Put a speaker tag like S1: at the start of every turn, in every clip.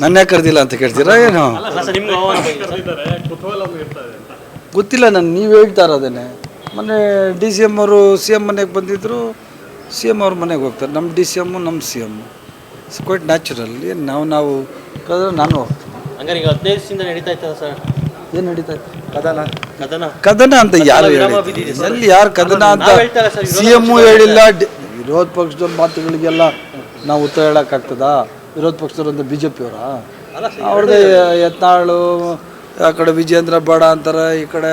S1: ನನ್ನ ಕರೆದಿಲ್ಲ ಅಂತ ಕೇಳ್ತೀರಾ? ಏನು. ಗೊತ್ತಿಲ್ಲ ನಾನು ನೀವು ಹೇಳ್ತಾ ಇರೋದೇನೆ. ಮೊನ್ನೆ ಡಿ ಸಿ ಎಂ ಅವರು ಸಿ ಎಂ ಮನೆಗೆ ಬಂದಿದ್ದರು ಸಿ ಎಂ ಅವ್ರ ಮನೆಗೆ ಹೋಗ್ತಾರೆ. ನಮ್ಮ ಡಿ ಸಿ ಎಮ್ಮು ನಮ್ಮ C M it's quite natural ಏನು ನಾವು ನಾವು ಕರೆದ್ರೆ ನಾನು ಹೋಗ್ತೀನಿ.
S2: ಹಂಗಾರೆ ಈಗ ಹದಿನೈದು ದಿವಸದಿಂದ ನಡೀತಾ ಇರ್ತದೆ ಸರ್?
S1: ಏನು ನಡೀತಾ
S3: ಕದನ?
S2: ಕದನ?
S1: ಕದನ ಅಂತ ಯಾರು
S2: ಹೇಳಿ
S1: ಹೇಳಿದ್ರು? ಎಲ್ಲಿ ಯಾರು ಕದನ ಅಂತ ಸಿ ಎಮ್ಮು ಹೇಳಿಲ್ಲ ಡಿ- ವಿರೋಧ ಪಕ್ಷದ ಮಾತುಗಳಿಗೆಲ್ಲ ನಾವು ಉತ್ತರ ಹೇಳೋಕ್ಕಾಗ್ತದಾ ವಿರೋಧ ಪಕ್ಷದವ್ರು ಅಂತ ಬಿ ಜೆ ಪಿಯವರ ಅವ್ರದ್ದೇ ಯತ್ನಾಳು ಆ ಕಡೆ ವಿಜೇಂದ್ರ ಬೇಡ ಅಂತಾರೆ ಈ ಕಡೆ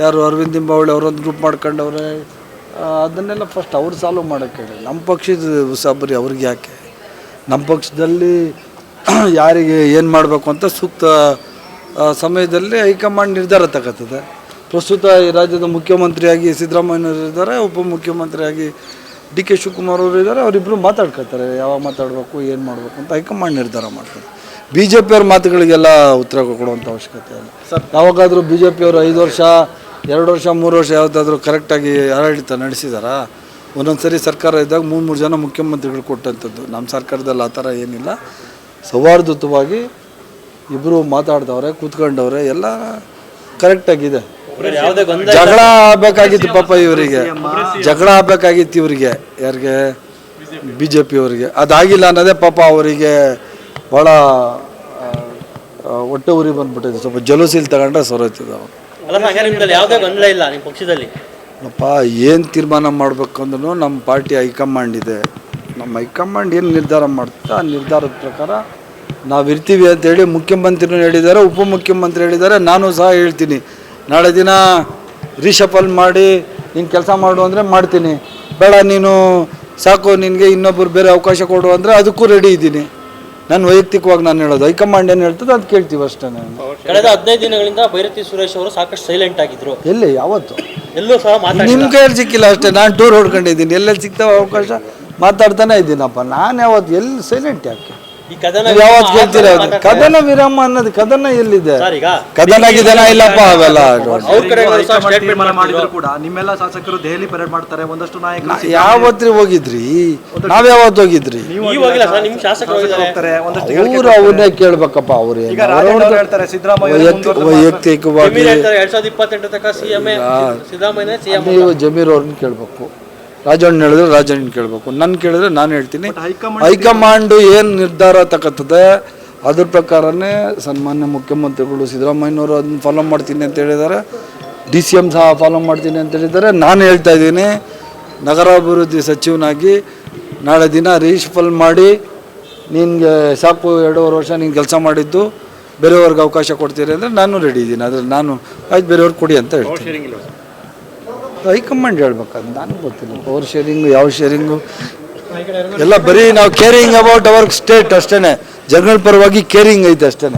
S1: ಯಾರು ಅರವಿಂದ್ ನಿಂಬಾವಳಿ ಅವರೊಂದು ಗ್ರೂಪ್ ಮಾಡ್ಕೊಂಡವ್ರೆ ಅದನ್ನೆಲ್ಲ ಫಸ್ಟ್ ಅವ್ರು ಸಾಲ್ವ್ ಮಾಡೋಕ್ಕೆ ಹೇಳಿ. ನಮ್ಮ ಪಕ್ಷದ ಉಸಾಬರಿ ಅವ್ರಿಗೆ ಯಾಕೆ? ನಮ್ಮ ಪಕ್ಷದಲ್ಲಿ ಯಾರಿಗೆ ಏನು ಮಾಡಬೇಕು ಅಂತ ಸೂಕ್ತ ಸಮಯದಲ್ಲಿ ಹೈಕಮಾಂಡ್ ನಿರ್ಧಾರ ತಗೋತದೆ. ಪ್ರಸ್ತುತ ಈ ರಾಜ್ಯದ ಮುಖ್ಯಮಂತ್ರಿಯಾಗಿ ಸಿದ್ದರಾಮಯ್ಯನವರು ಇದ್ದಾರೆ ಉಪಮುಖ್ಯಮಂತ್ರಿಯಾಗಿ ಡಿ ಕೆ ಶಿವಕುಮಾರ್ ಅವರು ಇದ್ದಾರೆ ಅವರಿಬ್ಬರು ಮಾತಾಡ್ಕೊತಾರೆ ಯಾವಾಗ ಮಾತಾಡಬೇಕು ಏನು ಮಾಡಬೇಕು ಅಂತ ಹೈಕಮಾಂಡ್ ನಿರ್ಧಾರ ಮಾಡ್ತಾರೆ. ಬಿ ಜೆ ಪಿಯವ್ರ ಮಾತುಗಳಿಗೆಲ್ಲ ಉತ್ತರ ಕೊಡುವಂಥ ಅವಶ್ಯಕತೆ ಇಲ್ಲ. ಯಾವಾಗಾದರೂ ಬಿ ಜೆ ಪಿಯವರು ಐದು ವರ್ಷ ಎರಡು ವರ್ಷ ಮೂರು ವರ್ಷ ಯಾವುದಾದ್ರೂ ಕರೆಕ್ಟಾಗಿ ಆಡಳಿತ ನಡೆಸಿದಾರಾ? ಒಂದೊಂದು ಸರಿ ಸರ್ಕಾರ ಇದ್ದಾಗ ಮೂರು ಮೂರು ಜನ ಮುಖ್ಯಮಂತ್ರಿಗಳು ಕೊಟ್ಟಂಥದ್ದು. ನಮ್ಮ ಸರ್ಕಾರದಲ್ಲಿ ಆ ಥರ ಏನಿಲ್ಲ. ಸೌಹಾರ್ದಯುತವಾಗಿ ಇಬ್ಬರು ಮಾತಾಡ್ದವ್ರೆ ಕೂತ್ಕೊಂಡವ್ರೆ ಎಲ್ಲ ಕರೆಕ್ಟಾಗಿದೆ ಜಗಳ ಆಗ್ಬೇಕಾಗಿತ್ತು ಪಾಪ ಇವರಿಗೆ. ಜಗಳ ಆಗ್ಬೇಕಾಗಿತ್ತು ಇವರಿಗೆ. ಯಾರಿಗೆ? ಬಿ ಜೆ ಪಿಯವರಿಗೆ ಅದಾಗಿಲ್ಲ ಅನ್ನೋದೇ ಪಾಪ ಅವರಿಗೆ ಭಾಳ ಹೊಟ್ಟೆ ಉರಿ ಬಂದ್ಬಿಟ್ಟಿದೆ. ಸ್ವಲ್ಪ ಜಲುಸಿಲ್ ತಗೊಂಡ್ರೆ ಸೊರೈತದೆ ಅವರು
S2: ಅಲ್ಲ ಸರ್ ಹಂಗಾರೆ ನಿಮ್ದಲ್ಲಿ ಯಾವುದೇ ಗೊಂದಲ ಇಲ್ಲ ನಿಮ್ಮ ಪಕ್ಷದಲ್ಲಿ?
S1: ಅಪ್ಪ ಏನು ತೀರ್ಮಾನ ಮಾಡ್ಬೇಕು ಅಂದ್ರೂ ನಮ್ಮ ಪಾರ್ಟಿ ಹೈಕಮಾಂಡ್ ಇದೆ. ನಮ್ಮ ಹೈಕಮಾಂಡ್ ಏನು ನಿರ್ಧಾರ ಮಾಡ್ತದೆ ಆ ನಿರ್ಧಾರದ ಪ್ರಕಾರ ನಾವಿರ್ತೀವಿ ಅಂತೇಳಿ ಮುಖ್ಯಮಂತ್ರಿನೂ ಹೇಳಿದ್ದಾರೆ ಉಪಮುಖ್ಯಮಂತ್ರಿ ಹೇಳಿದ್ದಾರೆ. ನಾನು ಸಹ ಹೇಳ್ತೀನಿ. ನಾಳೆ ದಿನ ರೀಶಫಲ್ ಮಾಡಿ ನೀನು ಕೆಲಸ ಮಾಡು ಅಂದರೆ ಮಾಡ್ತೀನಿ. ಬೇಡ ನೀನು ಸಾಕು ನಿನಗೆ ಇನ್ನೊಬ್ಬರು ಬೇರೆ ಅವಕಾಶ ಕೊಡು ಅಂದರೆ ಅದಕ್ಕೂ ರೆಡಿ ಇದ್ದೀನಿ. ನಾನು ವೈಯಕ್ತಿಕವಾಗಿ ನಾನು ಹೇಳೋದು ಹೈಕಮಾಂಡ್ ಏನು ಹೇಳ್ತದೆ ಅದು ಕೇಳ್ತೀವಿ ಅಷ್ಟೇ ನಾನು.
S2: ಕಳೆದ ಹದಿನೈದು ದಿನಗಳಿಂದ ಭೈರತಿ ಸುರೇಶ್ ಅವರು ಸಾಕಷ್ಟು ಸೈಲೆಂಟ್ ಆಗಿದ್ರು.
S1: ಎಲ್ಲಿ? ಯಾವತ್ತು?
S2: ಎಲ್ಲೂ ಸಹ
S1: ನಿಮ್ಮ ಕೈಯಲ್ಲಿ ಸಿಕ್ಕಿಲ್ಲ ಅಷ್ಟೇ? ನಾನು ಟೂರ್ ಹೊಡ್ಕೊಂಡಿದ್ದೀನಿ. ಎಲ್ಲೆಲ್ಲಿ ಸಿಗ್ತಾವ ಅವಕಾಶ ಮಾತಾಡ್ತಾನೆ ಇದ್ದೀನಪ್ಪ. ನಾನು ಯಾವತ್ತು ಎಲ್ಲಿ ಸೈಲೆಂಟ್ ಯಾಕೆ? ಯಾವತ್ತು
S2: ವಿರಾಮ
S1: ಕೇಳ್ತೀರ
S2: ಆ
S1: ಕದನ ವಿರಾಮ ಅನ್ನೋದು ಕದನ ಎಲ್ಲಿದೆ?
S2: ಸರ್ ಈಗ
S1: ಕದನ ಗಿದನ ಇಲ್ಲಪ್ಪ ಅವೆಲ್ಲ
S2: ಅವ್ರ ಮಾಡಿದ್ರು
S3: ಕೂಡ ನಿಮ್ಮೆಲ್ಲ ಶಾಸಕರು ದೆಹಲಿ ಪರೇಡ್ ಮಾಡ್ತಾರೆ ಒಂದಷ್ಟು ನಾಯಕರು
S1: ಯಾವತ್ರಿ ಹೋಗಿದ್ರಿ? ನಾವ್ ಯಾವತ್ತು ಹೋಗಿದ್ರಿ?
S2: ನೀವು ಹೋಗಿಲ್ಲ ಸರ್ ನಿಮ್ಮ ಶಾಸಕರು
S3: ಹೋಗ್ತಾರೆ ಒಂದಷ್ಟು
S1: ಅವ್ರು ಅವನ್ನೇ ಕೇಳ್ಬೇಕಪ್ಪ ಅವ್ರು
S3: ಈಗ ಅವ್ರು ಹೇಳ್ತಾರೆ
S1: ವೈಯಕ್ತಿಕವಾಗಿ
S2: ಜಮೀರ್ ಹೇಳ್ತಾರೆ ಎರಡ್ ಸಾವಿರದ ಇಪ್ಪತ್ತೆಂಟು ತನಕ ಸಿಎಂ ಸಿದ್ದರಾಮಯ್ಯ ಸಿಎಂ
S1: ನೀವು ಜಮೀರ್ ಅವ್ರನ್ನ ಕೇಳಬೇಕು. ರಾಜಣ್ಣ ಹೇಳಿದ್ರೆ ರಾಜಣ್ಣ ಕೇಳಬೇಕು. ನನ್ನ ಕೇಳಿದ್ರೆ ನಾನು ಹೇಳ್ತೀನಿ.
S3: ಹೈಕಮಾಂಡ್
S1: ಹೈಕಮಾಂಡ್ ಏನು ನಿರ್ಧಾರ ತಗೋತದೆ ಅದ್ರ ಪ್ರಕಾರನೇ ಸನ್ಮಾನ್ಯ ಮುಖ್ಯಮಂತ್ರಿಗಳು ಸಿದ್ದರಾಮಯ್ಯನವರು ಅದನ್ನ ಫಾಲೋ ಮಾಡ್ತೀನಿ ಅಂತ ಹೇಳಿದ್ದಾರೆ. ಡಿ ಸಿ ಎಂ ಸಹ ಫಾಲೋ ಮಾಡ್ತೀನಿ ಅಂತ ಹೇಳಿದ್ದಾರೆ. ನಾನು ಹೇಳ್ತಾ ಇದ್ದೀನಿ ನಗರಾಭಿವೃದ್ಧಿ ಸಚಿವನಾಗಿ ನಾಳೆ ದಿನ ರೀಶಫಲ್ ಮಾಡಿ ನಿನಗೆ ಸಾಕು ಎರಡೂವರೆ ವರ್ಷ ನೀನು ಕೆಲಸ ಮಾಡಿದ್ದು ಬೇರೆಯವ್ರಿಗೆ ಅವಕಾಶ ಕೊಡ್ತೀರಿ ಅಂದರೆ ನಾನು ರೆಡಿ ಇದ್ದೀನಿ. ಅದ್ರಲ್ಲಿ ನಾನು ಆಯ್ತು ಬೇರೆಯವ್ರಿಗೆ ಕೊಡಿ ಅಂತ ಹೇಳ್ತೀನಿ. ಹೈಕಮಾಂಡ್ ಹೇಳ್ಬೇಕಂತ ನನಗೆ ಗೊತ್ತಿಲ್ಲ. ಪವರ್ ಶೇರಿಂಗು ಯಾವ ಶೇರಿಂಗು ಎಲ್ಲ ಬರೀ ನಾವು ಕೇರಿಂಗ್ ಅಬೌಟ್ ಅವರ್ ಸ್ಟೇಟ್ ಅಷ್ಟೇ ಜನರಲ್ ಪರವಾಗಿ ಕೇರಿಂಗ್ ಐತೆ ಅಷ್ಟೇ